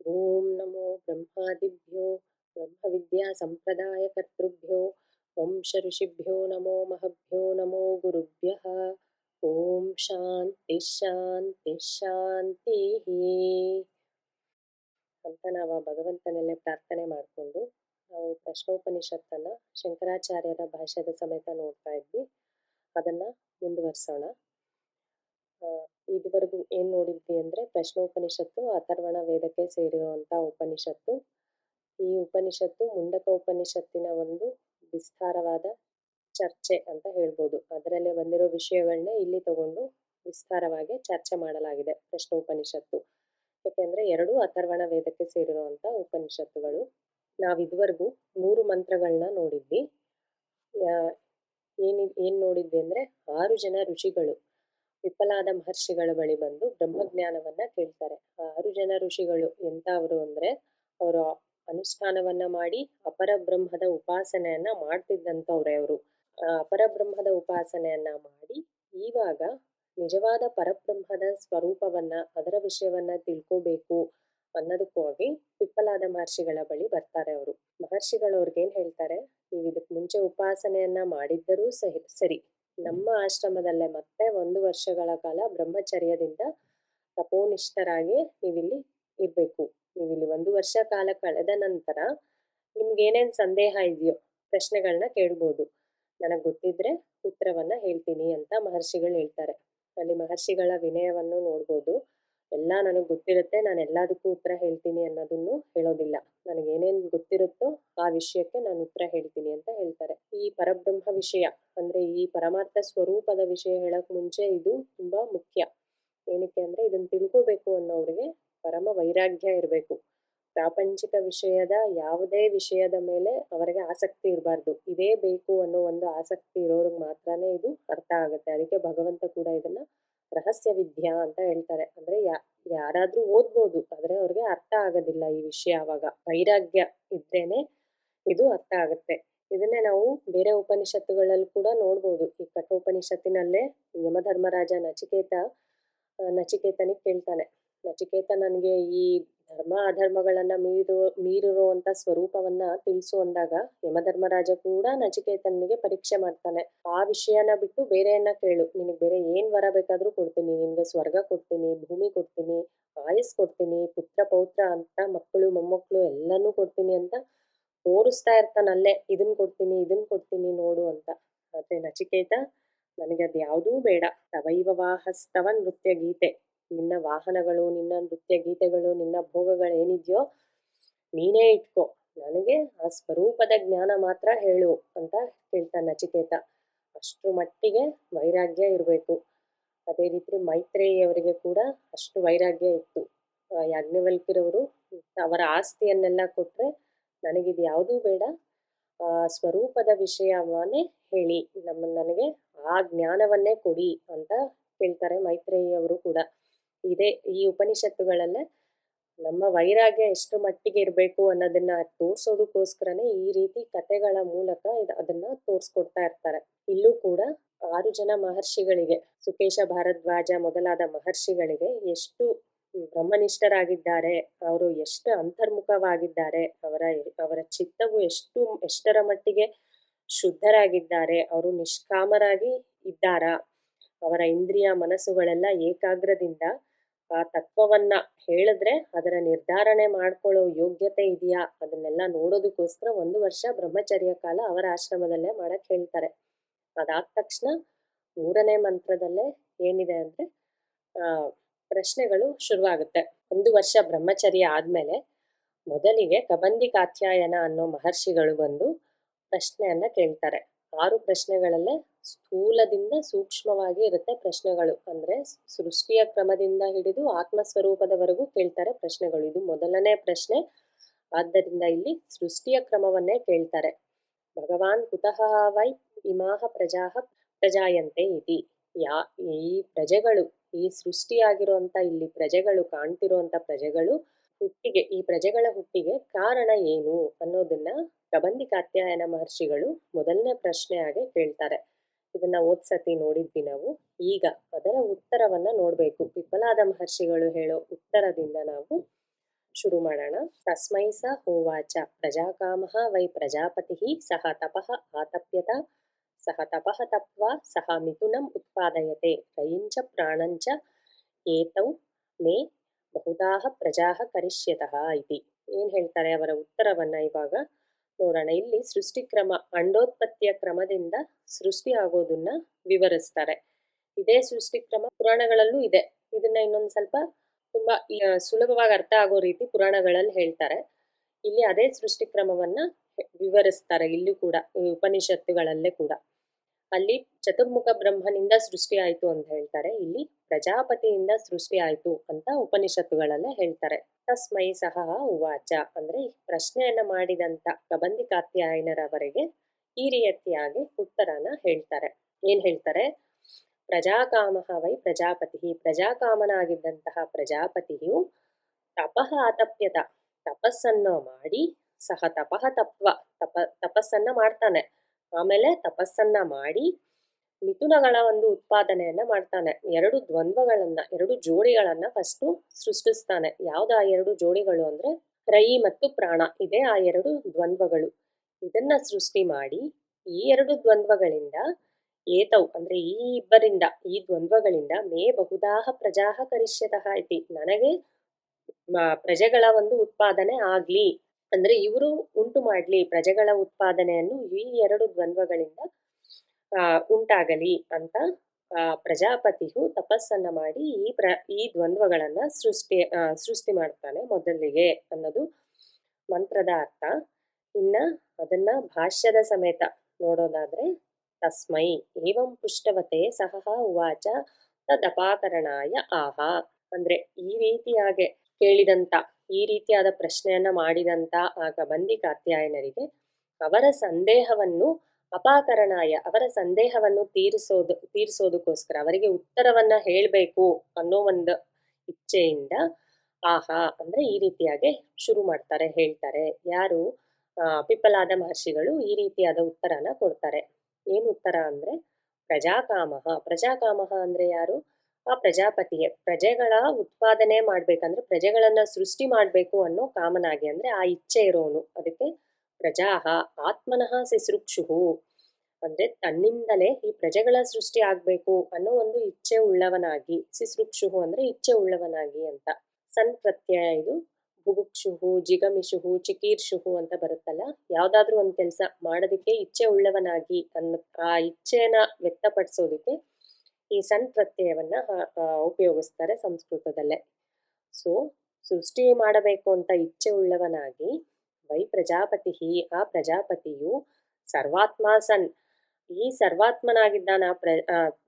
ఓం నమో బ్రహ్మాదిభ్యో బ్రహ్మ విద్యా సంప్రదాయకర్తృభ్యో వంశ ఋషిభ్యో నమో మహభ్యో నమో గురుభ్య ఓం శాంతి శాంతి ಶಾಂತಿ ಅಂತ ನಾವು ಆ ಭಗವಂತನಲ್ಲೇ ಪ್ರಾರ್ಥನೆ ಮಾಡಿಕೊಂಡು ನಾವು ಪ್ರಶ್ನೋಪನಿಷತ್ತನ್ನ ಶಂಕರಾಚಾರ್ಯರ ಭಾಷೆದ ಸಮೇತ ನೋಡ್ತಾ ಇದ್ವಿ ಅದನ್ನ ಮುಂದುವರಿಸೋಣ ಇದುವರೆಗೂ ಏನ್ ನೋಡಿದ್ವಿ ಅಂದ್ರೆ ಪ್ರಶ್ನೋಪನಿಷತ್ತು, ಅಥರ್ವಣ ವೇದಕ್ಕೆ ಸೇರಿರುವಂತ ಉಪನಿಷತ್ತು. ಈ ಉಪನಿಷತ್ತು ಮುಂಡಕ ಉಪನಿಷತ್ತಿನ ಒಂದು ವಿಸ್ತಾರವಾದ ಚರ್ಚೆ ಅಂತ ಹೇಳ್ಬೋದು. ಅದರಲ್ಲಿ ಬಂದಿರೋ ವಿಷಯಗಳನ್ನ ಇಲ್ಲಿ ತಗೊಂಡು ವಿಸ್ತಾರವಾಗಿ ಚರ್ಚೆ ಮಾಡಲಾಗಿದೆ ಪ್ರಶ್ನೋಪನಿಷತ್ತು. ಯಾಕೆಂದ್ರೆ ಎರಡು ಅಥರ್ವಣ ವೇದಕ್ಕೆ ಸೇರಿರುವಂತ ಉಪನಿಷತ್ತುಗಳು. ನಾವು ಇದುವರೆಗೂ ಮೂರು ಮಂತ್ರಗಳನ್ನ ನೋಡಿದ್ವಿ. ಏನು ಏನ್ ನೋಡಿದ್ವಿ ಅಂದ್ರೆ ಆರು ಜನ ಋಷಿಗಳು. ವಿಫಲಾದ ಮಹರ್ಷಿಗಳ ಬಳಿ ಬಂದು ಬ್ರಹ್ಮಜ್ಞಾನವನ್ನ ಕೇಳ್ತಾರೆ. ಆರು ಜನ ಋಷಿಗಳು ಎಂತವರು ಅಂದ್ರೆ ಅವರು ಅನುಷ್ಠಾನವನ್ನ ಮಾಡಿ ಅಪರ ಬ್ರಹ್ಮದ ಉಪಾಸನೆಯನ್ನ ಮಾಡ್ತಿದ್ದಂಥವ್ರೆ ಅವರು. ಅಪರ ಬ್ರಹ್ಮದ ಉಪಾಸನೆಯನ್ನ ಮಾಡಿ ಇವಾಗ ನಿಜವಾದ ಪರಬ್ರಹ್ಮದ ಸ್ವರೂಪವನ್ನ ಅದರ ವಿಷಯವನ್ನ ತಿಳ್ಕೋಬೇಕು ಅನ್ನೋದಕ್ಕೋಗಿ ಪಿಪ್ಪಲಾದ ಮಹರ್ಷಿಗಳ ಬಳಿ ಬರ್ತಾರೆ ಅವರು. ಮಹರ್ಷಿಗಳು ಅವ್ರಿಗೆ ಏನ್ ಹೇಳ್ತಾರೆ? ನೀವು ಇದಕ್ ಮುಂಚೆ ಉಪಾಸನೆಯನ್ನ ಮಾಡಿದ್ದರೂ ಸರಿ. ನಮ್ಮ ಆಶ್ರಮದಲ್ಲೇ ಮತ್ತೆ ಒಂದು ವರ್ಷಗಳ ಕಾಲ ಬ್ರಹ್ಮಚರ್ಯದಿಂದ ತಪೋನಿಷ್ಠರಾಗಿ ನೀವಿಲ್ಲಿ ಇರ್ಬೇಕು. ನೀವಿಲ್ಲಿ ಒಂದು ವರ್ಷ ಕಾಲ ಕಳೆದ ನಂತರ ನಿಮ್ಗೆ ಏನೇನ್ ಸಂದೇಹ ಇದೆಯೋ ಪ್ರಶ್ನೆಗಳನ್ನ ಕೇಳ್ಬೋದು. ನನಗ್ ಗೊತ್ತಿದ್ರೆ ಉತ್ತರವನ್ನ ಹೇಳ್ತೀನಿ ಅಂತ ಮಹರ್ಷಿಗಳು ಹೇಳ್ತಾರೆ. ಅಲ್ಲಿ ಮಹರ್ಷಿಗಳ ವಿನಯವನ್ನು ನೋಡ್ಬೋದು. ಎಲ್ಲ ನನಗೆ ಗೊತ್ತಿರುತ್ತೆ, ನಾನು ಎಲ್ಲದಕ್ಕೂ ಉತ್ತರ ಹೇಳ್ತೀನಿ ಅನ್ನೋದನ್ನು ಹೇಳೋದಿಲ್ಲ. ನನಗೆ ಏನೇನ್ ಗೊತ್ತಿರುತ್ತೋ ಆ ವಿಷಯಕ್ಕೆ ನಾನು ಉತ್ತರ ಹೇಳ್ತೀನಿ ಅಂತ ಹೇಳ್ತಾರೆ. ಈ ಪರಬ್ರಹ್ಮ ವಿಷಯ ಅಂದ್ರೆ ಈ ಪರಮಾರ್ಥ ಸ್ವರೂಪದ ವಿಷಯ ಹೇಳೋಕೆ ಮುಂಚೆ ಇದು ತುಂಬಾ ಮುಖ್ಯ. ಏನಕ್ಕೆ ಅಂದ್ರೆ ಇದನ್ನ ತಿಳ್ಕೋಬೇಕು ಅನ್ನೋರಿಗೆ ಪರಮ ವೈರಾಗ್ಯ ಇರಬೇಕು. ಪ್ರಾಪಂಚಿಕ ವಿಷಯದ ಯಾವುದೇ ವಿಷಯದ ಮೇಲೆ ಅವರಿಗೆ ಆಸಕ್ತಿ ಇರಬಾರ್ದು. ಇದೇ ಬೇಕು ಅನ್ನೋ ಒಂದು ಆಸಕ್ತಿ ಇರೋರ್ಗ್ ಮಾತ್ರನೇ ಇದು ಅರ್ಥ ಆಗುತ್ತೆ. ಅದಕ್ಕೆ ಭಗವಂತ ಕೂಡ ಇದನ್ನ ರಹಸ್ಯ ವಿದ್ಯಾ ಅಂತ ಹೇಳ್ತಾರೆ. ಅಂದ್ರೆ ಯಾರಾದ್ರೂ ಓದ್ಬೋದು, ಆದ್ರೆ ಅವ್ರಿಗೆ ಅರ್ಥ ಆಗೋದಿಲ್ಲ ಈ ವಿಷಯ ಅವಾಗ. ವೈರಾಗ್ಯ ಇದ್ರೇನೆ ಇದು ಅರ್ಥ ಆಗುತ್ತೆ. ಇದನ್ನೇ ನಾವು ಬೇರೆ ಉಪನಿಷತ್ತುಗಳಲ್ಲಿ ಕೂಡ ನೋಡ್ಬೋದು. ಈ ಕಠೋಪನಿಷತ್ತಿನಲ್ಲೇ ಯಮಧರ್ಮರಾಜ ನಚಿಕೇತ, ನಚಿಕೇತನಿಗೆ ಕೇಳ್ತಾನೆ. ನಚಿಕೇತ ನನಗೆ ಈ ಧರ್ಮ ಅಧರ್ಮಗಳನ್ನ ಮೀರು, ಮೀರಿರುವಂತ ಸ್ವರೂಪವನ್ನ ತಿಳಿಸು ಅಂದಾಗ ಯಮಧರ್ಮರಾಜ ಕೂಡ ನಚಿಕೇತನಿಗೆ ಪರೀಕ್ಷೆ ಮಾಡ್ತಾನೆ. ಆ ವಿಷಯನ ಬಿಟ್ಟು ಬೇರೆಯನ್ನ ಕೇಳು. ನಿನಗೆ ಬೇರೆ ಏನ್ ವರ ಬೇಕಾದ್ರೂ ಕೊಡ್ತೀನಿ. ನಿನ್ಗೆ ಸ್ವರ್ಗ ಕೊಡ್ತೀನಿ, ಭೂಮಿ ಕೊಡ್ತೀನಿ ಆಯಸ್ ಕೊಡ್ತೀನಿ, ಪುತ್ರ, ಪೌತ್ರ ಅಂತ ಮಕ್ಕಳು, ಮೊಮ್ಮಕ್ಕಳು ಎಲ್ಲಾನು ಕೊಡ್ತೀನಿ ಅಂತ ತೋರಿಸ್ತಾ ಇರ್ತಾನಲ್ಲೇ ಇದನ್ ಕೊಡ್ತೀನಿ ಇದನ್ ಕೊಡ್ತೀನಿ ನೋಡು ಅಂತ. ಆದ್ರೆ ನಚಿಕೇತ, ನನಗೆ ಅದ್ಯಾವುದೂ ಬೇಡ. ತವೈವ ವಾಹಸ್ತವ ನೃತ್ಯ ಗೀತೆ. ನಿನ್ನ ವಾಹನಗಳು, ನಿನ್ನ ನೃತ್ಯ ಗೀತೆಗಳು, ನಿನ್ನ ಭೋಗಗಳು ಏನಿದೆಯೋ ನೀನೇ ಇಟ್ಕೋ. ನನಗೆ ಆ ಸ್ವರೂಪದ ಜ್ಞಾನ ಮಾತ್ರ ಹೇಳು ಅಂತ ಹೇಳ್ತಾನೆ ನಚಿಕೇತ. ಅಷ್ಟು ಮಟ್ಟಿಗೆ ವೈರಾಗ್ಯ ಇರಬೇಕು. ಅದೇ ರೀತಿ ಮೈತ್ರೇಯಿಯವರಿಗೆ ಕೂಡ ಅಷ್ಟು ವೈರಾಗ್ಯ ಇತ್ತು. ಯಾಜ್ಞವಲ್ಕಿರವರು ಅವರ ಆಸ್ತಿಯನ್ನೆಲ್ಲ ಕೊಟ್ರೆ ನನಗಿದು ಯಾವುದೂ ಬೇಡ. ಆ ಸ್ವರೂಪದ ವಿಷಯವನ್ನೇ ಹೇಳಿ. ನಮ್ಮ ನನಗೆ ಆ ಜ್ಞಾನವನ್ನೇ ಕೊಡಿ ಅಂತ ಹೇಳ್ತಾರೆ ಮೈತ್ರೇಯಿಯವರು ಕೂಡ. ಇದೇ ಈ ಉಪನಿಷತ್ತುಗಳಲ್ಲೇ ನಮ್ಮ ವೈರಾಗ್ಯ ಎಷ್ಟು ಮಟ್ಟಿಗೆ ಇರಬೇಕು ಅನ್ನೋದನ್ನ ತೋರ್ಸೋದಕ್ಕೋಸ್ಕರನೇ ಈ ರೀತಿ ಕಥೆಗಳ ಮೂಲಕ ಅದನ್ನ ತೋರ್ಸ್ಕೊಡ್ತಾ ಇರ್ತಾರೆ. ಇಲ್ಲೂ ಕೂಡ ಆರು ಜನ ಮಹರ್ಷಿಗಳಿಗೆ, ಸುಕೇಶ ಭಾರದ್ವಾಜ ಮೊದಲಾದ ಮಹರ್ಷಿಗಳಿಗೆ ಎಷ್ಟು ಬ್ರಹ್ಮನಿಷ್ಠರಾಗಿದ್ದಾರೆ, ಅವರು ಎಷ್ಟು ಅಂತರ್ಮುಖವಾಗಿದ್ದಾರೆ, ಅವರ ಅವರ ಚಿತ್ತವು ಎಷ್ಟು, ಎಷ್ಟರ ಮಟ್ಟಿಗೆ ಶುದ್ಧರಾಗಿದ್ದಾರೆ, ಅವರು ನಿಷ್ಕಾಮರಾಗಿ ಇದ್ದಾರಾ, ಅವರ ಇಂದ್ರಿಯ ಮನಸ್ಸುಗಳೆಲ್ಲ ಏಕಾಗ್ರದಿಂದ ಆ ತತ್ವವನ್ನ ಹೇಳಿದ್ರೆ ಅದರ ನಿರ್ಧಾರಣೆ ಮಾಡ್ಕೊಳ್ಳೋ ಯೋಗ್ಯತೆ ಇದೆಯಾ? ಅದನ್ನೆಲ್ಲ ನೋಡೋದಕ್ಕೋಸ್ಕರ ಒಂದು ವರ್ಷ ಬ್ರಹ್ಮಚರ್ಯ ಕಾಲ ಅವರ ಆಶ್ರಮದಲ್ಲೇ ಮಾಡಕ್ ಹೇಳ್ತಾರೆ. ಅದಾದ ತಕ್ಷಣ ಮೂರನೇ ಮಂತ್ರದಲ್ಲೇ ಏನಿದೆ ಅಂದ್ರೆ, ಆ, ಪ್ರಶ್ನೆಗಳು ಶುರುವಾಗುತ್ತೆ. ಒಂದು ವರ್ಷ ಬ್ರಹ್ಮಚರ್ಯ ಆದ್ಮೇಲೆ ಮೊದಲಿಗೆ ಕಬಂದಿ ಕಾತ್ಯಾಯನ ಅನ್ನೋ ಮಹರ್ಷಿಗಳು ಬಂದು ಪ್ರಶ್ನೆಯನ್ನ ಕೇಳ್ತಾರೆ. ಆರು ಪ್ರಶ್ನೆಗಳಲ್ಲೇ ಸ್ಥೂಲದಿಂದ ಸೂಕ್ಷ್ಮವಾಗಿ ಇರುತ್ತೆ ಪ್ರಶ್ನೆಗಳು. ಅಂದ್ರೆ ಸೃಷ್ಟಿಯ ಕ್ರಮದಿಂದ ಹಿಡಿದು ಆತ್ಮಸ್ವರೂಪದವರೆಗೂ ಕೇಳ್ತಾರೆ ಪ್ರಶ್ನೆಗಳು. ಇದು ಮೊದಲನೇ ಪ್ರಶ್ನೆ. ಆದ್ದರಿಂದ ಇಲ್ಲಿ ಸೃಷ್ಟಿಯ ಕ್ರಮವನ್ನೇ ಕೇಳ್ತಾರೆ. ಭಗವಾನ್ ಕುತಃ ವೈ ಇಮಾಹ ಪ್ರಜಾಹ ಪ್ರಜಾಯಂತೆ ಇತಿ. ಯಾ, ಈ ಪ್ರಜೆಗಳು, ಈ ಸೃಷ್ಟಿಯಾಗಿರುವಂತ ಇಲ್ಲಿ ಪ್ರಜೆಗಳು, ಕಾಣ್ತಿರುವಂತ ಪ್ರಜೆಗಳು, ಹುಟ್ಟಿಗೆ, ಈ ಪ್ರಜೆಗಳ ಹುಟ್ಟಿಗೆ ಕಾರಣ ಏನು ಅನ್ನೋದನ್ನ ಪ್ರಬಂಧಿಕಾತ್ಯಾಯನ ಕಾತ್ಯಾಯನ ಮಹರ್ಷಿಗಳು ಮೊದಲನೇ ಪ್ರಶ್ನೆಯಾಗಿ ಕೇಳ್ತಾರೆ. ಇದನ್ನ ಓದ್ಸತಿ ನೋಡಿದ್ವಿ ನಾವು. ಈಗ ಅದರ ಉತ್ತರವನ್ನ ನೋಡ್ಬೇಕು. ವಿಫಲಾದ ಮಹರ್ಷಿಗಳು ಹೇಳೋ ಉತ್ತರದಿಂದ ನಾವು ಶುರು ಮಾಡೋಣ. ತಸ್ಮೈ ಸ ಹೋವಾಚ. ಪ್ರಜಾಕಾಮಃ ವೈ ಪ್ರಜಾಪತಿ ಸಹ ತಪಃ ಆತಪ್ಯತ, ಸಹ ತಪಃ ತಪ್ವಾ ಸಹ ಮಿಥುನಂ ಉತ್ಪಾದಯತೆ. ರಯಿಂಚ ಪ್ರಾಣಂಚ ಏತೌ ಮೇ ಬಹುದಾಹ ಪ್ರಜಾ ಕರಿಷ್ಯತಃ ಇತಿ. ಏನ್ ಹೇಳ್ತಾರೆ ಅವರ ಉತ್ತರವನ್ನ ಇವಾಗ? ನೋಡೋಣ ಇಲ್ಲಿ ಸೃಷ್ಟಿ ಕ್ರಮ ಅಂಡೋತ್ಪತ್ತಿಯ ಕ್ರಮದಿಂದ ಸೃಷ್ಟಿ ಆಗೋದನ್ನ ವಿವರಿಸ್ತಾರೆ. ಇದೇ ಸೃಷ್ಟಿಕ್ರಮ ಪುರಾಣಗಳಲ್ಲೂ ಇದೆ. ಇದನ್ನ ಇನ್ನೊಂದು ಸ್ವಲ್ಪ ತುಂಬಾ ಸುಲಭವಾಗಿ ಅರ್ಥ ಆಗೋ ರೀತಿ ಪುರಾಣಗಳಲ್ಲಿ ಹೇಳ್ತಾರೆ. ಇಲ್ಲಿ ಅದೇ ಸೃಷ್ಟಿ ಕ್ರಮವನ್ನ ವಿವರಿಸ್ತಾರೆ ಇಲ್ಲೂ ಕೂಡ ಉಪನಿಷತ್ತುಗಳಲ್ಲೇ ಕೂಡ. ಅಲ್ಲಿ ಚತುರ್ಮುಖ ಬ್ರಹ್ಮನಿಂದ ಸೃಷ್ಟಿ ಆಯ್ತು ಅಂತ ಹೇಳ್ತಾರೆ. ಇಲ್ಲಿ ಪ್ರಜಾಪತಿಯಿಂದ ಸೃಷ್ಟಿ ಆಯ್ತು ಅಂತ ಉಪನಿಷತ್ತುಗಳಲ್ಲೇ ಹೇಳ್ತಾರೆ. ತಸ್ಮೈ ಸಹ ಉವಾಚ. ಅಂದ್ರೆ ಪ್ರಶ್ನೆಯನ್ನ ಮಾಡಿದಂತ ಕಬಂದಿ ಕಾತ್ಯಾಯನರವರೆಗೆ ಈ ರೀತಿಯಾಗಿ ಉತ್ತರನ ಹೇಳ್ತಾರೆ. ಏನ್ ಹೇಳ್ತಾರೆ? ಪ್ರಜಾಕಾಮ ವೈ ಪ್ರಜಾಪತಿ. ಪ್ರಜಾಕಾಮನಾಗಿದ್ದಂತಹ ಪ್ರಜಾಪತಿಯು ತಪಃ ಅತಪ್ಯತ ತಪಸ್ಸನ್ನು ಮಾಡಿ ಸಹ ತಪಃ ತಪ್ವ ತಪ, ತಪಸ್ಸನ್ನ ಮಾಡ್ತಾನೆ. ಆಮೇಲೆ ತಪಸ್ಸನ್ನ ಮಾಡಿ ಮಿಥುನಗಳ ಒಂದು ಉತ್ಪಾದನೆಯನ್ನ ಮಾಡ್ತಾನೆ. ಎರಡು ದ್ವಂದ್ವಗಳನ್ನ, ಎರಡು ಜೋಡಿಗಳನ್ನ ಫಸ್ಟು ಸೃಷ್ಟಿಸ್ತಾನೆ. ಯಾವ್ದು ಆ ಎರಡು ಜೋಡಿಗಳು ಅಂದ್ರೆ ರೈ ಮತ್ತು ಪ್ರಾಣ, ಇದೇ ಆ ಎರಡು ದ್ವಂದ್ವಗಳು. ಇದನ್ನ ಸೃಷ್ಟಿ ಮಾಡಿ ಈ ಎರಡು ದ್ವಂದ್ವಗಳಿಂದ ಏತವು ಅಂದ್ರೆ ಈ ಇಬ್ಬರಿಂದ, ಈ ದ್ವಂದ್ವಗಳಿಂದ ಮೇ ಬಹುದಾಹ ಪ್ರಜಾಹ ಕರಿಷ್ಯತಃ ಇತಿ. ನನಗೆ ಪ್ರಜೆಗಳ ಒಂದು ಉತ್ಪಾದನೆ ಆಗ್ಲಿ. ಅಂದ್ರೆ ಇವರು ಉಂಟು ಮಾಡ್ಲಿ ಪ್ರಜೆಗಳ ಉತ್ಪಾದನೆಯನ್ನು ಈ ಎರಡು ದ್ವಂದ್ವಗಳಿಂದ ಉಂಟಾಗಲಿ ಅಂತ ಪ್ರಜಾಪತಿಯು ತಪಸ್ಸನ್ನ ಮಾಡಿ ಈ ಪ್ರ, ಈ ದ್ವಂದ್ವಗಳನ್ನ ಸೃಷ್ಟಿ ಸೃಷ್ಟಿ ಮಾಡ್ತಾನೆ ಮೊದಲಿಗೆ ಅನ್ನೋದು ಮಂತ್ರದ ಅರ್ಥ. ಇನ್ನ ಅದನ್ನ ಭಾಷ್ಯದ ಸಮೇತ ನೋಡೋದಾದ್ರೆ, ತಸ್ಮೈ ಏವಂ ಪುಷ್ಟವತೆ ಸಹ ಉವಾಚ ತದಪಾಕರಣಾಯ ಆಹಾ. ಅಂದ್ರೆ ಈ ರೀತಿಯಾಗೆ ಕೇಳಿದಂತ ಈ ರೀತಿಯಾದ ಪ್ರಶ್ನೆಯನ್ನ ಮಾಡಿದಂತ ಆಗ ಬಂದಿ ಕಾತ್ಯಾಯನರಿಗೆ ಅವರ ಸಂದೇಹವನ್ನು ಅಪಾಕರಣಾಯ, ಅವರ ಸಂದೇಹವನ್ನು ತೀರಿಸೋದು, ತೀರಿಸೋದಕ್ಕೋಸ್ಕರ ಅವರಿಗೆ ಉತ್ತರವನ್ನ ಹೇಳ್ಬೇಕು ಅನ್ನೋ ಒಂದು ಇಚ್ಛೆಯಿಂದ ಆಹಾ ಅಂದ್ರೆ ಈ ರೀತಿಯಾಗಿ ಶುರು ಮಾಡ್ತಾರೆ, ಹೇಳ್ತಾರೆ. ಯಾರು? ಪಿಪ್ಪಲಾದ ಮಹರ್ಷಿಗಳು ಈ ರೀತಿಯಾದ ಉತ್ತರನ ಕೊಡ್ತಾರೆ. ಏನು ಉತ್ತರ ಅಂದ್ರೆ ಪ್ರಜಾಕಾಮಹ. ಪ್ರಜಾಕಾಮಹ ಅಂದ್ರೆ ಯಾರು? ಆ ಪ್ರಜಾಪತಿಗೆ ಪ್ರಜೆಗಳ ಉತ್ಪಾದನೆ ಮಾಡ್ಬೇಕಂದ್ರೆ ಪ್ರಜೆಗಳನ್ನ ಸೃಷ್ಟಿ ಮಾಡ್ಬೇಕು ಅನ್ನೋ ಕಾಮನಾಗಿ ಅಂದ್ರೆ ಆ ಇಚ್ಛೆ ಇರೋನು. ಅದಕ್ಕೆ ಪ್ರಜಾಹ ಆತ್ಮನಃ ಸಿಸೃಕ್ಷುಹು. ಅಂದ್ರೆ ತನ್ನಿಂದಲೇ ಈ ಪ್ರಜೆಗಳ ಸೃಷ್ಟಿ ಆಗ್ಬೇಕು ಅನ್ನೋ ಒಂದು ಇಚ್ಛೆ ಉಳ್ಳವನಾಗಿ, ಸಿಸೃಕ್ಷುಹು ಅಂದ್ರೆ ಇಚ್ಛೆ ಉಳ್ಳವನಾಗಿ ಅಂತ. ಸನ್ ಪ್ರತ್ಯಯ ಇದು. ಬುಭುಕ್ಷುಹು ಜಿಗಮಿಷುಹು ಚಿಕೀರ್ಷುಹು ಅಂತ ಬರುತ್ತಲ್ಲ, ಯಾವ್ದಾದ್ರೂ ಒಂದು ಕೆಲಸ ಮಾಡೋದಕ್ಕೆ ಇಚ್ಛೆ ಉಳ್ಳವನಾಗಿ ಅನ್ನ, ಆ ಇಚ್ಛೆನ ವ್ಯಕ್ತಪಡಿಸೋದಕ್ಕೆ ಈ ಸನ್ ಪ್ರತ್ಯಯವನ್ನ ಉಪಯೋಗಿಸ್ತಾರೆ ಸಂಸ್ಕೃತದಲ್ಲೇ. ಸೊ ಸೃಷ್ಟಿ ಮಾಡಬೇಕು ಅಂತ ಇಚ್ಛೆ ಉಳ್ಳವನಾಗಿ ವೈ ಪ್ರಜಾಪತಿ, ಆ ಪ್ರಜಾಪತಿಯು ಸರ್ವಾತ್ಮ ಸನ್ ಈ ಸರ್ವಾತ್ಮನಾಗಿದ್ದಾನ ಪ್ರ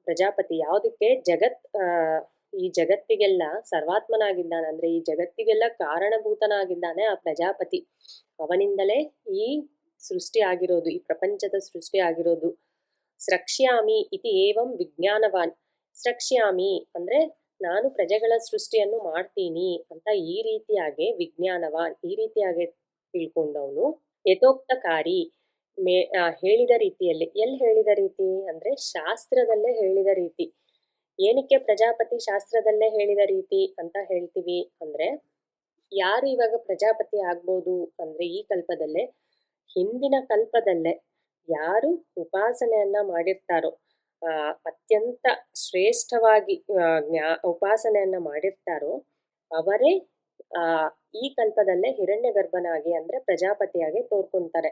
ಪ್ರಜಾಪತಿ ಯಾವುದಕ್ಕೆ? ಜಗತ್ ಈ ಜಗತ್ತಿಗೆಲ್ಲ ಸರ್ವಾತ್ಮನಾಗಿದ್ದಾನೆ ಅಂದ್ರೆ ಈ ಜಗತ್ತಿಗೆಲ್ಲ ಕಾರಣಭೂತನಾಗಿದ್ದಾನೆ ಆ ಪ್ರಜಾಪತಿ. ಅವನಿಂದಲೇ ಈ ಸೃಷ್ಟಿ ಆಗಿರೋದು, ಈ ಪ್ರಪಂಚದ ಸೃಷ್ಟಿ ಆಗಿರೋದು. ಸ್ರಕ್ಷ್ಯಾಮಿ ಇತಿ ಏವಂ ವಿಜ್ಞಾನವಾನ್. ಸ್ರಕ್ಷ್ಯಾಮಿ ಅಂದ್ರೆ ನಾನು ಪ್ರಜೆಗಳ ಸೃಷ್ಟಿಯನ್ನು ಮಾಡ್ತೀನಿ ಅಂತ ಈ ರೀತಿಯಾಗಿ ವಿಜ್ಞಾನವಾನ್, ಈ ರೀತಿಯಾಗಿ ತಿಳ್ಕೊಂಡವನು. ಯಥೋಕ್ತಕಾರಿ ಮೇ ಹೇಳಿದ ರೀತಿಯಲ್ಲಿ. ಎಲ್ಲಿ ಹೇಳಿದ ರೀತಿ? ಅಂದ್ರೆ ಶಾಸ್ತ್ರದಲ್ಲೇ ಹೇಳಿದ ರೀತಿ. ಏನಕ್ಕೆ ಪ್ರಜಾಪತಿ ಶಾಸ್ತ್ರದಲ್ಲೇ ಹೇಳಿದ ರೀತಿ ಅಂತ ಹೇಳ್ತೀವಿ ಅಂದ್ರೆ, ಯಾರು ಇವಾಗ ಪ್ರಜಾಪತಿ ಆಗ್ಬೋದು ಅಂದ್ರೆ ಈ ಕಲ್ಪದಲ್ಲೇ, ಹಿಂದಿನ ಕಲ್ಪದಲ್ಲೇ ಯಾರು ಉಪಾಸನೆಯನ್ನ ಮಾಡಿರ್ತಾರೋ ಅತ್ಯಂತ ಶ್ರೇಷ್ಠವಾಗಿ ಜ್ಞಾ, ಉಪಾಸನೆಯನ್ನ ಮಾಡಿರ್ತಾರೋ, ಅವರೇ, ಆ, ಈ ಕಲ್ಪದಲ್ಲೇ ಹಿರಣ್ಯ ಗರ್ಭನಾಗಿ ಅಂದ್ರೆ ಪ್ರಜಾಪತಿಯಾಗಿ ತೋರ್ಕೊಂತಾರೆ.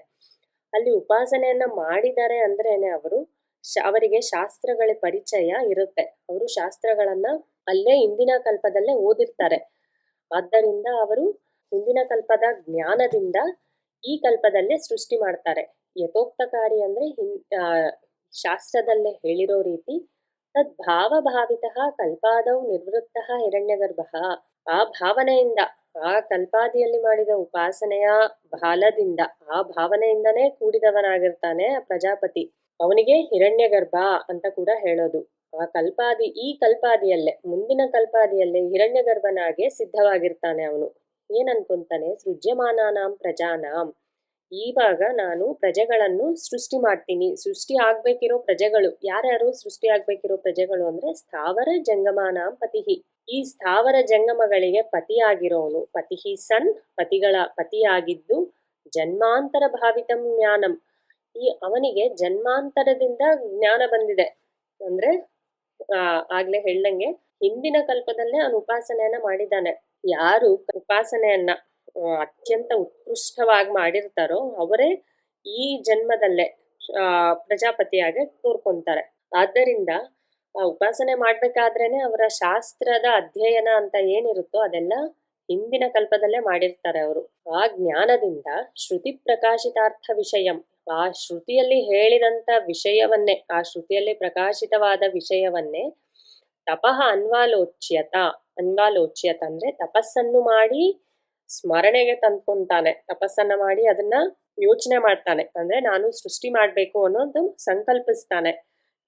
ಅಲ್ಲಿ ಉಪಾಸನೆಯನ್ನ ಮಾಡಿದ್ದಾರೆ ಅಂದ್ರೇನೆ ಅವರು ಅವರಿಗೆ ಶಾಸ್ತ್ರಗಳ ಪರಿಚಯ ಇರುತ್ತೆ. ಅವರು ಶಾಸ್ತ್ರಗಳನ್ನ ಅಲ್ಲೇ ಹಿಂದಿನ ಕಲ್ಪದಲ್ಲೇ ಓದಿರ್ತಾರೆ. ಆದ್ದರಿಂದ ಅವರು ಹಿಂದಿನ ಕಲ್ಪದ ಜ್ಞಾನದಿಂದ ಈ ಕಲ್ಪದಲ್ಲೇ ಸೃಷ್ಟಿ ಮಾಡ್ತಾರೆ. ಯಥೋಕ್ತಕಾರಿ ಅಂದ್ರೆ ಹಿನ್ ಶಾಸ್ತ್ರದಲ್ಲೇ ಹೇಳಿರೋ ರೀತಿ ತದ್ ಭಾವ ಭಾವಿತಃ ಕಲ್ಪಾದೌ ನಿವೃತ್ತಃ ಹಿರಣ್ಯಗರ್ಭ. ಆ ಭಾವನೆಯಿಂದ, ಆ ಕಲ್ಪಾದಿಯಲ್ಲಿ ಮಾಡಿದ ಉಪಾಸನೆಯ ಬಾಲದಿಂದ, ಆ ಭಾವನೆಯಿಂದನೇ ಕೂಡಿದವನಾಗಿರ್ತಾನೆ ಪ್ರಜಾಪತಿ. ಅವನಿಗೆ ಹಿರಣ್ಯಗರ್ಭ ಅಂತ ಕೂಡ ಹೇಳೋದು. ಆ ಕಲ್ಪಾದಿ, ಈ ಕಲ್ಪಾದಿಯಲ್ಲೇ, ಮುಂದಿನ ಕಲ್ಪಾದಿಯಲ್ಲೇ ಹಿರಣ್ಯಗರ್ಭನಾಗೆ ಸಿದ್ಧವಾಗಿರ್ತಾನೆ ಅವನು. ಏನ್ ಅನ್ಕೊಂತಾನೆ ಸೃಜ್ಯಮಾನಾನಾಂ ಪ್ರಜಾನಾಂ. ಇವಾಗ ನಾನು ಪ್ರಜೆಗಳನ್ನು ಸೃಷ್ಟಿ ಮಾಡ್ತೀನಿ. ಸೃಷ್ಟಿ ಆಗ್ಬೇಕಿರೋ ಪ್ರಜೆಗಳು, ಯಾರ್ಯಾರು ಸೃಷ್ಟಿ ಆಗ್ಬೇಕಿರೋ ಪ್ರಜೆಗಳು ಅಂದ್ರೆ ಸ್ಥಾವರ ಜಂಗಮಾನಾಂ ಪತಿಹಿ. ಈ ಸ್ಥಾವರ ಜಂಗಮಗಳಿಗೆ ಪತಿಯಾಗಿರೋನು ಪತಿಹಿ ಸನ್, ಪತಿಗಳ ಪತಿಯಾಗಿದ್ದು ಜನ್ಮಾಂತರ ಭಾವಿತಂ ಜ್ಞಾನಂ. ಈ ಅವನಿಗೆ ಜನ್ಮಾಂತರದಿಂದ ಜ್ಞಾನ ಬಂದಿದೆ. ಅಂದ್ರೆ, ಆ, ಆಗ್ಲೇ ಹೇಳ್ದಂಗೆ ಹಿಂದಿನ ಕಲ್ಪದಲ್ಲೇ ಅವನು ಉಪಾಸನೆಯನ್ನ ಮಾಡಿದ್ದಾನೆ. ಯಾರು ಉಪಾಸನೆಯನ್ನ? ಅತ್ಯಂತ ಉತ್ಕೃಷ್ಟವಾಗಿ ಮಾಡಿರ್ತಾರೋ ಅವರೇ ಈ ಜನ್ಮದಲ್ಲೇ ಪ್ರಜಾಪತಿಯಾಗಿ ತೋರ್ಕೊಂತಾರೆ ಆದ್ದರಿಂದ ಉಪಾಸನೆ ಮಾಡ್ಬೇಕಾದ್ರೇನೆ ಅವರ ಶಾಸ್ತ್ರದ ಅಧ್ಯಯನ ಅಂತ ಏನಿರುತ್ತೋ ಅದೆಲ್ಲ ಹಿಂದಿನ ಕಲ್ಪದಲ್ಲೇ ಮಾಡಿರ್ತಾರೆ ಅವರು. ಆ ಜ್ಞಾನದಿಂದ ಶ್ರುತಿ ಪ್ರಕಾಶಿತಾರ್ಥ ವಿಷಯಂ, ಆ ಶ್ರುತಿಯಲ್ಲಿ ಹೇಳಿದಂತ ವಿಷಯವನ್ನೇ, ಆ ಶ್ರುತಿಯಲ್ಲಿ ಪ್ರಕಾಶಿತವಾದ ವಿಷಯವನ್ನೇ ತಪಃ ಅನ್ವಾಲೋಚ್ಯತ ಅನ್ವಾಲೋಚ್ಯತ ಅಂದ್ರೆ ತಪಸ್ಸನ್ನು ಮಾಡಿ ಸ್ಮರಣೆಗೆ ತಂದ್ಕೊಂತಾನೆ ತಪಸ್ಸನ್ನ ಮಾಡಿ ಅದನ್ನ ಯೋಚನೆ ಮಾಡ್ತಾನೆ. ಅಂದ್ರೆ ನಾನು ಸೃಷ್ಟಿ ಮಾಡ್ಬೇಕು ಅನ್ನೋದು ಸಂಕಲ್ಪಿಸ್ತಾನೆ.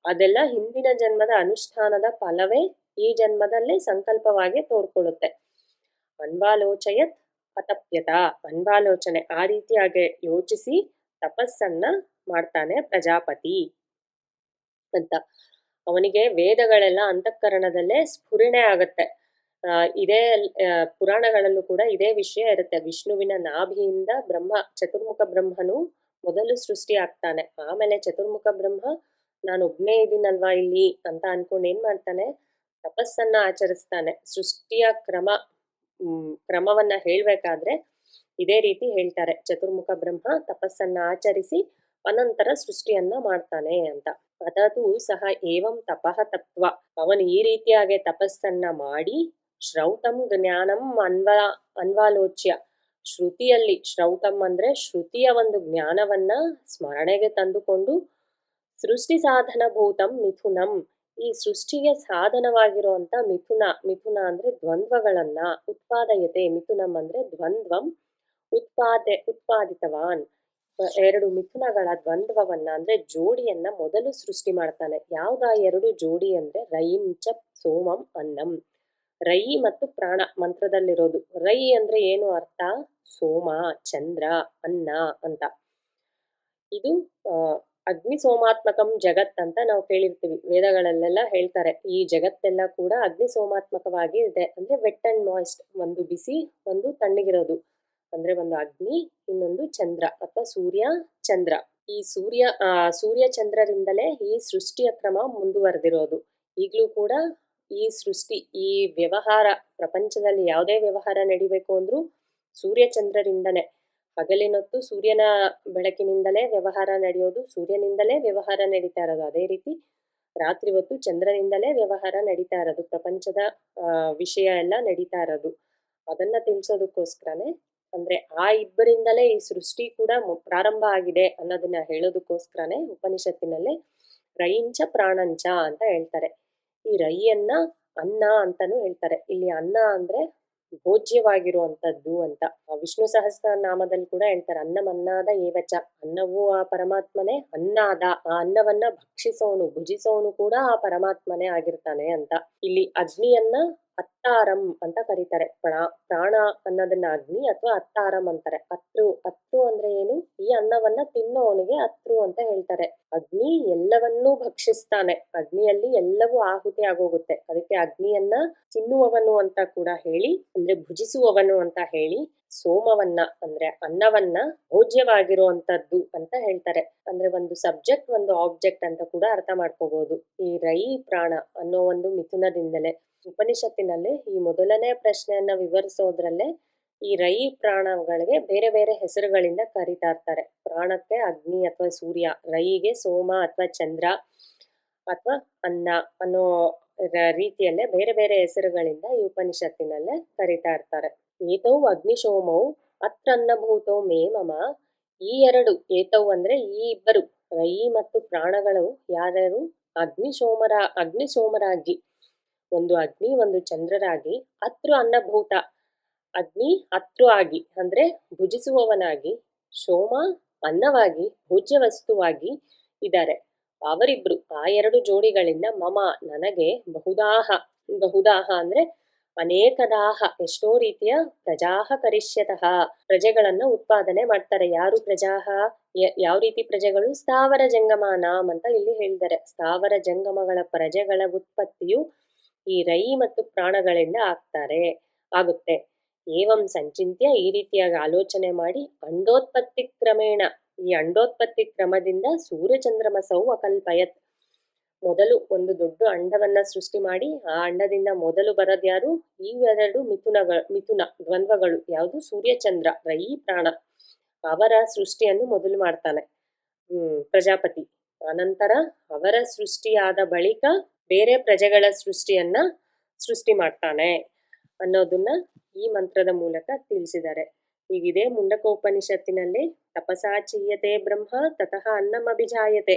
ಅದೆಲ್ಲ ಹಿಂದಿನ ಜನ್ಮದ ಅನುಷ್ಠಾನದ ಫಲವೇ ಈ ಜನ್ಮದಲ್ಲಿ ಸಂಕಲ್ಪವಾಗಿ ತೋರ್ಕೊಳ್ಳುತ್ತೆ. ಅನ್ವಾಲೋಚಯತ್ ಅತಪ್ಯತ, ಅನ್ವಾಲೋಚನೆ. ಆ ರೀತಿಯಾಗಿ ಯೋಚಿಸಿ ತಪಸ್ಸನ್ನ ಮಾಡ್ತಾನೆ ಪ್ರಜಾಪತಿ ಅಂತ. ಅವನಿಗೆ ವೇದಗಳೆಲ್ಲ ಅಂತಃಕರಣದಲ್ಲೇ ಸ್ಫುರಣೆ ಆಗತ್ತೆ. ಇದೇ ಪುರಾಣಗಳಲ್ಲೂ ಕೂಡ ಇದೇ ವಿಷಯ ಇರುತ್ತೆ. ವಿಷ್ಣುವಿನ ನಾಭಿಯಿಂದ ಬ್ರಹ್ಮ, ಚತುರ್ಮುಖ ಬ್ರಹ್ಮನು ಮೊದಲು ಸೃಷ್ಟಿ ಆಗ್ತಾನೆ. ಆಮೇಲೆ ಚತುರ್ಮುಖ ಬ್ರಹ್ಮ, ನಾನು ಒಬ್ನೇ ಇದ್ದೀನಲ್ವಾ ಇಲ್ಲಿ? ಅಂತ ಅನ್ಕೊಂಡು ಏನ್ ಮಾಡ್ತಾನೆ? ತಪಸ್ಸನ್ನ ಆಚರಿಸ್ತಾನೆ. ಸೃಷ್ಟಿಯ ಕ್ರಮ ಕ್ರಮವನ್ನ ಹೇಳ್ಬೇಕಾದ್ರೆ ಇದೇ ರೀತಿ ಹೇಳ್ತಾರೆ. ಚತುರ್ಮುಖ ಬ್ರಹ್ಮ ತಪಸ್ಸನ್ನ ಆಚರಿಸಿ ಅನಂತರ ಸೃಷ್ಟಿಯನ್ನ ಮಾಡ್ತಾನೆ ಅಂತ. ಅದೂ ಸಹ ಏವಂ ತಪಃ ತತ್ವ ಅವನು ಈ ರೀತಿಯಾಗಿ ತಪಸ್ಸನ್ನ ಮಾಡಿ ಶ್ರೌತಂ ಜ್ಞಾನಂ ಅನ್ವ, ಅನ್ವಾಲೋಚ್ಯ. ಶ್ರುತಿಯಲ್ಲಿ ಶ್ರೌತಂ ಅಂದ್ರೆ ಶ್ರುತಿಯ ಒಂದು ಜ್ಞಾನವನ್ನ ಸ್ಮರಣೆಗೆ ತಂದುಕೊಂಡು ಸೃಷ್ಟಿ ಸಾಧನ ಭೂತಂ ಮಿಥುನಂ. ಈ ಸೃಷ್ಟಿಗೆ ಸಾಧನವಾಗಿರುವಂತ ಮಿಥುನ ಮಿಥುನ ಅಂದ್ರೆ ದ್ವಂದ್ವಗಳನ್ನ ಉತ್ಪಾದಯತೆ, ಮಿಥುನಂ ಅಂದ್ರೆ ದ್ವಂದ್ವಂ ಉತ್ಪಾದೆ, ಉತ್ಪಾದಿತವಾನ್. ಎರಡು ಮಿಥುನಗಳ ದ್ವಂದ್ವವನ್ನ ಅಂದ್ರೆ ಜೋಡಿಯನ್ನ ಮೊದಲು ಸೃಷ್ಟಿ ಮಾಡ್ತಾನೆ. ಯಾವ್ದ ಎರಡು ಜೋಡಿ ಅಂದ್ರೆ ರೈಂಚ ಸೋಮಂ ಅನ್ನಂ. ರೈ ಮತ್ತು ಪ್ರಾಣ ಮಂತ್ರದಲ್ಲಿರೋದು. ರೈ ಅಂದ್ರೆ ಏನು ಅರ್ಥ? ಸೋಮ, ಚಂದ್ರ, ಅನ್ನ ಅಂತ. ಇದು ಅಗ್ನಿ ಸೋಮಾತ್ಮಕಂ ಜಗತ್ ಅಂತ ನಾವು ಕೇಳಿರ್ತೀವಿ. ವೇದಗಳಲ್ಲೆಲ್ಲ ಹೇಳ್ತಾರೆ. ಈ ಜಗತ್ತೆಲ್ಲ ಕೂಡ ಅಗ್ನಿ ಸೋಮಾತ್ಮಕವಾಗಿ ಇದೆ. ಅಂದ್ರೆ ವೆಟ್ ಅಂಡ್ ಮಾಯ್ಸ್ಟ್ ಒಂದು ಬಿಸಿ, ಒಂದು ತಣ್ಣಗಿರೋದು. ಅಂದ್ರೆ ಒಂದು ಅಗ್ನಿ, ಇನ್ನೊಂದು ಚಂದ್ರ ಅಥವಾ ಸೂರ್ಯ, ಚಂದ್ರ. ಈ ಸೂರ್ಯ, ಆ ಸೂರ್ಯ ಚಂದ್ರರಿಂದಲೇ ಈ ಸೃಷ್ಟಿಯ ಕ್ರಮ ಮುಂದುವರೆದಿರೋದು. ಈಗಲೂ ಕೂಡ ಈ ಸೃಷ್ಟಿ, ಈ ವ್ಯವಹಾರ, ಪ್ರಪಂಚದಲ್ಲಿ ಯಾವುದೇ ವ್ಯವಹಾರ ನಡಿಬೇಕು ಅಂದ್ರೂ ಸೂರ್ಯ ಚಂದ್ರರಿಂದನೇ. ಹಗಲಿನೊತ್ತು ಸೂರ್ಯನ ಬೆಳಕಿನಿಂದಲೇ ವ್ಯವಹಾರ ನಡೆಯೋದು, ಸೂರ್ಯನಿಂದಲೇ ವ್ಯವಹಾರ ನಡೀತಾ ಇರೋದು ಅದೇ ರೀತಿ ರಾತ್ರಿ ಹೊತ್ತು ಚಂದ್ರನಿಂದಲೇ ವ್ಯವಹಾರ ನಡೀತಾ ಇರೋದು, ಪ್ರಪಂಚದ ವಿಷಯ ಎಲ್ಲ ನಡೀತಾ ಇರೋದು. ಅದನ್ನ ತಿಳಿಸೋದಕ್ಕೋಸ್ಕರನೇ ಅಂದ್ರೆ ಆ ಇಬ್ಬರಿಂದಲೇ ಈ ಸೃಷ್ಟಿ ಕೂಡ ಪ್ರಾರಂಭ ಆಗಿದೆ ಅನ್ನೋದನ್ನ ಹೇಳೋದಕ್ಕೋಸ್ಕರನೇ ಉಪನಿಷತ್ತಿನಲ್ಲೇ ರೈಂಚ ಪ್ರಾಣಂಚ ಅಂತ ಹೇಳ್ತಾರೆ. ಈ ರೈಯನ್ನ ಅನ್ನ ಅಂತಾನು ಹೇಳ್ತಾರೆ. ಇಲ್ಲಿ ಅನ್ನ ಅಂದ್ರೆ ಭೋಜ್ಯವಾಗಿರುವಂತದ್ದು ಅಂತ. ವಿಷ್ಣು ಸಹಸ್ರ ನಾಮದಲ್ಲಿ ಕೂಡ ಹೇಳ್ತಾರೆ, ಅನ್ನಮನ್ನಾದ ಏವಚ. ಅನ್ನವು ಆ ಪರಮಾತ್ಮನೇ, ಅನ್ನಾದ. ಆ ಅನ್ನವನ್ನ ಭಕ್ಷಿಸೋನು, ಭುಜಿಸೋನು ಕೂಡ ಆ ಪರಮಾತ್ಮನೇ ಆಗಿರ್ತಾನೆ ಅಂತ. ಇಲ್ಲಿ ಅಗ್ನಿಯನ್ನ ಅತ್ತಾರಂ ಅಂತ ಕರೀತಾರೆ. ಪ್ರಾ, ಪ್ರಾಣ ಅನ್ನೋದನ್ನ ಅಗ್ನಿ ಅಥವಾ ಅತ್ತಾರಂ ಅಂತಾರೆ. ಅತ್ರು ಅತ್ರು ಅಂದ್ರೆ ಏನು? ಈ ಅನ್ನವನ್ನ ತಿನ್ನೋವನಿಗೆ ಅತ್ರು ಅಂತ ಹೇಳ್ತಾರೆ. ಅಗ್ನಿ ಎಲ್ಲವನ್ನೂ ಭಕ್ಷಿಸ್ತಾನೆ. ಅಗ್ನಿಯಲ್ಲಿ ಎಲ್ಲವೂ ಆಹುತಿ ಆಗೋಗುತ್ತೆ. ಅದಕ್ಕೆ ಅಗ್ನಿಯನ್ನ ತಿನ್ನುವವನು ಅಂತ ಕೂಡ ಹೇಳಿ, ಅಂದ್ರೆ ಭುಜಿಸುವವನು ಅಂತ ಹೇಳಿ, ಸೋಮವನ್ನ ಅಂದ್ರೆ ಅನ್ನವನ್ನ ಭೋಜ್ಯವಾಗಿರುವಂತದ್ದು ಅಂತ ಹೇಳ್ತಾರೆ. ಅಂದ್ರೆ ಒಂದು ಸಬ್ಜೆಕ್ಟ್, ಒಂದು ಆಬ್ಜೆಕ್ಟ್ ಅಂತ ಕೂಡ ಅರ್ಥ ಮಾಡ್ಕೋಬಹುದು ಈ ರೈ ಪ್ರಾಣ ಅನ್ನೋ ಒಂದು ಮಿಥುನದಿಂದಲೇ. ಉಪನಿಷತ್ತಿನಲ್ಲಿ ಈ ಮೊದಲನೇ ಪ್ರಶ್ನೆಯನ್ನ ವಿವರಿಸೋದ್ರಲ್ಲೇ ಈ ರೈ ಪ್ರಾಣಗಳಿಗೆ ಬೇರೆ ಬೇರೆ ಹೆಸರುಗಳಿಂದ ಕರೀತಾ ಇರ್ತಾರೆ. ಪ್ರಾಣಕ್ಕೆ ಅಗ್ನಿ ಅಥವಾ ಸೂರ್ಯ, ರೈಗೆ ಸೋಮ ಅಥವಾ ಚಂದ್ರ ಅಥವಾ ಅನ್ನ ಅನ್ನೋ ರೀತಿಯಲ್ಲೇ ಬೇರೆ ಬೇರೆ ಹೆಸರುಗಳಿಂದ ಈ ಉಪನಿಷತ್ತಿನಲ್ಲೇ ಕರೀತಾ ಇರ್ತಾರೆ. ಏತೌ ಅಗ್ನಿಶೋಮೌ ಅತ್ರನ್ನಭೂತೌ ಮೇ ಮಮ ಈ ಎರಡು ಏತವು ಅಂದ್ರೆ ಈ ಇಬ್ಬರು ರೈ ಮತ್ತು ಪ್ರಾಣಗಳು ಯಾರ್ಯಾರು? ಅಗ್ನಿಶೋಮರ ಅಗ್ನಿಶೋಮರಾಗಿ ಒಂದು ಅಗ್ನಿ, ಒಂದು ಚಂದ್ರರಾಗಿ ಅತೃ ಅನ್ನಭೂತ ಅಗ್ನಿ ಅತೃ ಆಗಿ, ಅಂದ್ರೆ ಭುಜಿಸುವವನಾಗಿ ಸೋಮ ಅನ್ನವಾಗಿ ಭೋಜ್ಯ ವಸ್ತುವಾಗಿ ಇದ್ದಾರೆ. ಅವರಿಬ್ರು ಆ ಎರಡು ಜೋಡಿಗಳಿಂದ ಮಮ ನನಗೆ ಬಹುದಾಹ ಬಹುದಾಹ ಅಂದ್ರೆ ಅನೇಕದಾಹ, ಎಷ್ಟೋ ರೀತಿಯ ಪ್ರಜಾಹ ಕರಿಷ್ಯತಃ ಪ್ರಜೆಗಳನ್ನ ಉತ್ಪಾದನೆ ಮಾಡ್ತಾರೆ. ಯಾರು ಪ್ರಜಾಹ? ಯಾವ ರೀತಿ ಪ್ರಜೆಗಳು? ಸ್ಥಾವರ ಜಂಗಮಾನಾಮ್ ಅಂತ ಇಲ್ಲಿ ಹೇಳಿದ್ದಾರೆ ಸ್ಥಾವರ ಜಂಗಮಗಳ ಪ್ರಜೆಗಳ ಉತ್ಪತ್ತಿಯು ಈ ರೈ ಮತ್ತು ಪ್ರಾಣಗಳಿಂದ ಆಗ್ತಾರೆ, ಆಗುತ್ತೆ. ಏವಂ ಸಂಚಿಂತ್ಯ ಈ ರೀತಿಯಾಗಿ ಆಲೋಚನೆ ಮಾಡಿ ಅಂಡೋತ್ಪತ್ತಿ ಕ್ರಮೇಣ ಈ ಅಂಡೋತ್ಪತ್ತಿ ಕ್ರಮದಿಂದ ಸೂರ್ಯಚಂದ್ರಮಸವು ಅಕಲ್ಪಯತ್. ಮೊದಲು ಒಂದು ದೊಡ್ಡ ಅಂಡವನ್ನ ಸೃಷ್ಟಿ ಮಾಡಿ, ಆ ಅಂಡದಿಂದ ಮೊದಲು ಬರದ್ಯಾರು ಯಾರು? ಇವೆರಡು ಮಿಥುನಗಳು ಮಿಥುನ ದ್ವಂದ್ವಗಳು. ಯಾವುದು? ಸೂರ್ಯಚಂದ್ರ, ರೈ, ಪ್ರಾಣ. ಅವರ ಸೃಷ್ಟಿಯನ್ನು ಮೊದಲು ಮಾಡ್ತಾನೆ, ಹ್ಮ್, ಪ್ರಜಾಪತಿ. ಅನಂತರ ಅವರ ಸೃಷ್ಟಿಯಾದ ಬಳಿಕ ಬೇರೆ ಪ್ರಜೆಗಳ ಸೃಷ್ಟಿಯನ್ನ ಸೃಷ್ಟಿ ಮಾಡ್ತಾನೆ ಅನ್ನೋದನ್ನ ಈ ಮಂತ್ರದ ಮೂಲಕ ತಿಳಿಸಿದ್ದಾರೆ. ಹೀಗಿದೆ, ಮುಂಡಕೋಪನಿಷತ್ತಿನಲ್ಲಿ, ತಪಸಾಚೀಯತೆ ಬ್ರಹ್ಮ, ತತಃ ಅನ್ನಮಭಿಜಾಯತೆ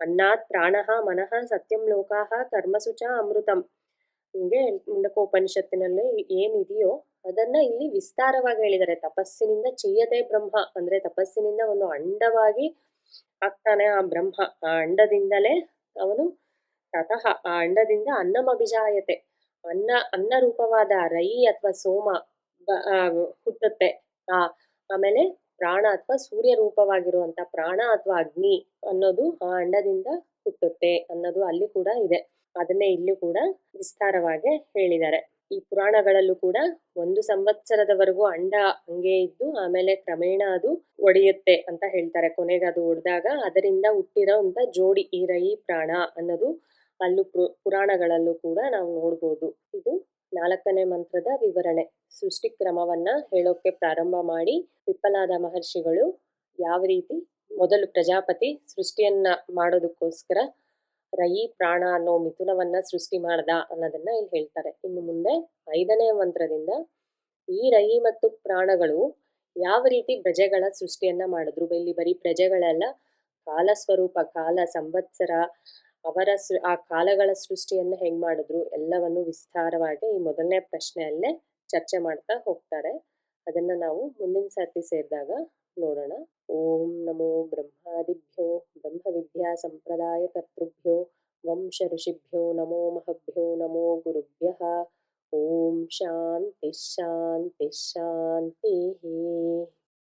ಅನ್ನಾತ್ ಪ್ರಾಣಃ ಮನಃ ಸತ್ಯಂ ಲೋಕಾಹ ಕರ್ಮಸುಚ ಅಮೃತಂ. ಹಿಂಗೆ ಮುಂಡಕೋಪನಿಷತ್ತಿನಲ್ಲಿ ಏನಿದೆಯೋ ಅದನ್ನ ಇಲ್ಲಿ ವಿಸ್ತಾರವಾಗಿ ಹೇಳಿದ್ದಾರೆ. ತಪಸ್ಸಿನಿಂದ ಚೀಯತೆ ಬ್ರಹ್ಮ, ಅಂದ್ರೆ ತಪಸ್ಸಿನಿಂದ ಒಂದು ಅಂಡವಾಗಿ ಆಗ್ತಾನೆ ಆ ಬ್ರಹ್ಮ. ಆ ಅಂಡದಿಂದಲೇ ಅವನು ತತಃ ಆ ಅಂಡದಿಂದ ಅನ್ನಮಭಿಜಾಯತೆ ಅನ್ನ ಅನ್ನ ರೂಪವಾದ ರೈ ಅಥವಾ ಸೋಮ ಹುಟ್ಟುತ್ತೆ. ಆ, ಆಮೇಲೆ ಪ್ರಾಣ ಅಥವಾ ಸೂರ್ಯ ರೂಪವಾಗಿರುವಂತ ಪ್ರಾಣ ಅಥವಾ ಅಗ್ನಿ ಅನ್ನೋದು ಆ ಅಂಡದಿಂದ ಹುಟ್ಟುತ್ತೆ ಅನ್ನೋದು ಅಲ್ಲಿ ಕೂಡ ಇದೆ. ಅದನ್ನೇ ಇಲ್ಲಿ ಕೂಡ ವಿಸ್ತಾರವಾಗಿ ಹೇಳಿದ್ದಾರೆ. ಈ ಪುರಾಣಗಳಲ್ಲೂ ಕೂಡ ಒಂದು ಸಂವತ್ಸರದವರೆಗೂ ಅಂಡ ಹಂಗೆ ಇದ್ದು ಆಮೇಲೆ ಕ್ರಮೇಣ ಅದು ಒಡೆಯುತ್ತೆ ಅಂತ ಹೇಳ್ತಾರೆ. ಕೊನೆಗೆ ಅದು ಒಡೆದಾಗ ಅದರಿಂದ ಹುಟ್ಟಿರೋ ಅಂತ ಜೋಡಿ ಈ ರೈ ಪ್ರಾಣ ಅನ್ನೋದು ಅಲ್ಲೂ ಪುರಾಣಗಳಲ್ಲೂ ಕೂಡ ನಾವು ನೋಡ್ಬೋದು. ಇದು ನಾಲ್ಕನೇ ಮಂತ್ರದ ವಿವರಣೆ. ಸೃಷ್ಟಿ ಕ್ರಮವನ್ನ ಹೇಳೋಕೆ ಪ್ರಾರಂಭ ಮಾಡಿ, ವಿಪ್ಪಲಾದ ಮಹರ್ಷಿಗಳು ಯಾವ ರೀತಿ ಮೊದಲು ಪ್ರಜಾಪತಿ ಸೃಷ್ಟಿಯನ್ನ ಮಾಡೋದಕ್ಕೋಸ್ಕರ ರಯಿ, ಪ್ರಾಣ ಅನ್ನೋ ಮಿಥುನವನ್ನ ಸೃಷ್ಟಿ ಮಾಡ್ದ ಅನ್ನೋದನ್ನ ಇಲ್ಲಿ ಹೇಳ್ತಾರೆ. ಇನ್ನು ಮುಂದೆ ಐದನೇ ಮಂತ್ರದಿಂದ ಈ ರಯಿ ಮತ್ತು ಪ್ರಾಣಗಳು ಯಾವ ರೀತಿ ಪ್ರಜೆಗಳ ಸೃಷ್ಟಿಯನ್ನ ಮಾಡಿದ್ರು? ಇಲ್ಲಿ ಬರೀ ಪ್ರಜೆಗಳೆಲ್ಲ ಕಾಲ ಸ್ವರೂಪ ಕಾಲ ಸಂವತ್ಸರ ಅವರ ಆ ಕಾಲಗಳ ಸೃಷ್ಟಿಯನ್ನು ಹೆಂಗ್ ಮಾಡಿದ್ರು ಎಲ್ಲವನ್ನು ವಿಸ್ತಾರವಾಗಿ ಈ ಮೊದಲನೇ ಪ್ರಶ್ನೆಯಲ್ಲೇ ಚರ್ಚೆ ಮಾಡ್ತಾ ಹೋಗ್ತಾರೆ. ಅದನ್ನ ನಾವು ಮುಂದಿನ ಸರ್ತಿ ಸೇರಿದಾಗ ನೋಡೋಣ. ಓಂ ನಮೋ ಬ್ರಹ್ಮಾದಿಭ್ಯೋ ಬ್ರಹ್ಮ ವಿದ್ಯಾ ಸಂಪ್ರದಾಯ ಕರ್ತೃಭ್ಯೋ ವಂಶ ಋಷಿಭ್ಯೋ ನಮೋ ಮಹಭ್ಯೋ ನಮೋ ಗುರುಭ್ಯಃ. ಓಂ ಶಾಂತಿ ಶಾಂತಿ ಶಾಂತಿ.